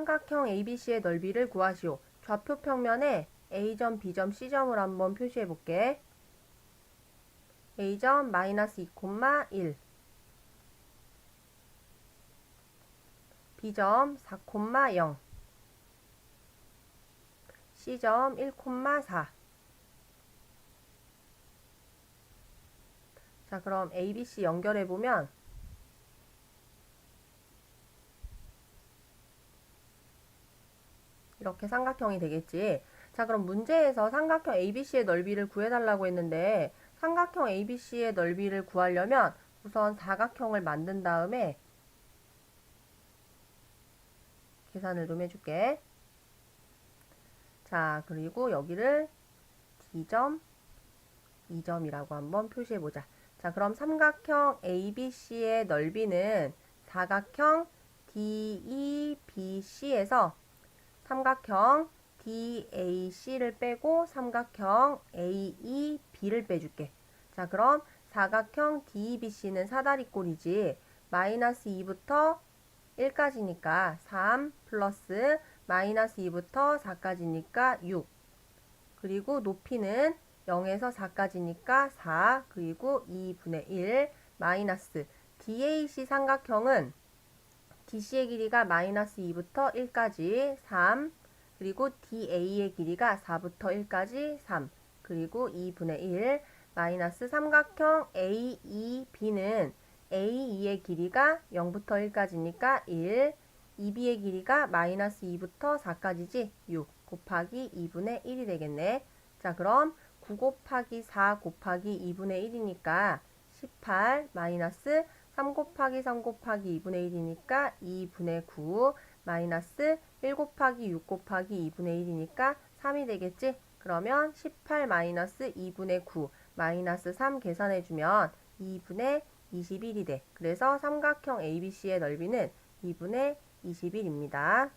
삼각형 ABC의 넓이를 구하시오. 좌표 평면에 A점, B점, C점을 한번 표시해 볼게. A점 마이너스 2,1 B점 4,0 C점 1,4 자, 그럼 ABC 연결해 보면 이렇게 삼각형이 되겠지. 자, 그럼 문제에서 삼각형 ABC의 넓이를 구해달라고 했는데 삼각형 ABC의 넓이를 구하려면 우선 사각형을 만든 다음에 계산을 좀 해줄게. 자, 그리고 여기를 D점, 2점이라고 한번 표시해보자. 자, 그럼 삼각형 ABC의 넓이는 사각형 DEBC에서 삼각형 DAC를 빼고 삼각형 AEB를 빼줄게. 자, 그럼 사각형 DEBC는 사다리꼴이지. 마이너스 2부터 1까지니까 3 플러스 마이너스 2부터 4까지니까 6. 그리고 높이는 0에서 4까지니까 4 그리고 2분의 1 마이너스 DAC 삼각형은 DC의 길이가 마이너스 2부터 1까지 3 그리고 DA의 길이가 4부터 1까지 3 그리고 2분의 1 마이너스 삼각형 AEB는 AE의 길이가 0부터 1까지니까 1 EB의 길이가 마이너스 2부터 4까지지 6 곱하기 2분의 1이 되겠네. 자 그럼 9 곱하기 4 곱하기 2분의 1이니까 18 마이너스 3 곱하기 3 곱하기 2분의 1이니까 2분의 9 마이너스 1 곱하기 6 곱하기 2분의 1이니까 3이 되겠지? 그러면 18 마이너스 2분의 9 마이너스 3 계산해주면 2분의 21이 돼. 그래서 삼각형 ABC의 넓이는 2분의 21입니다.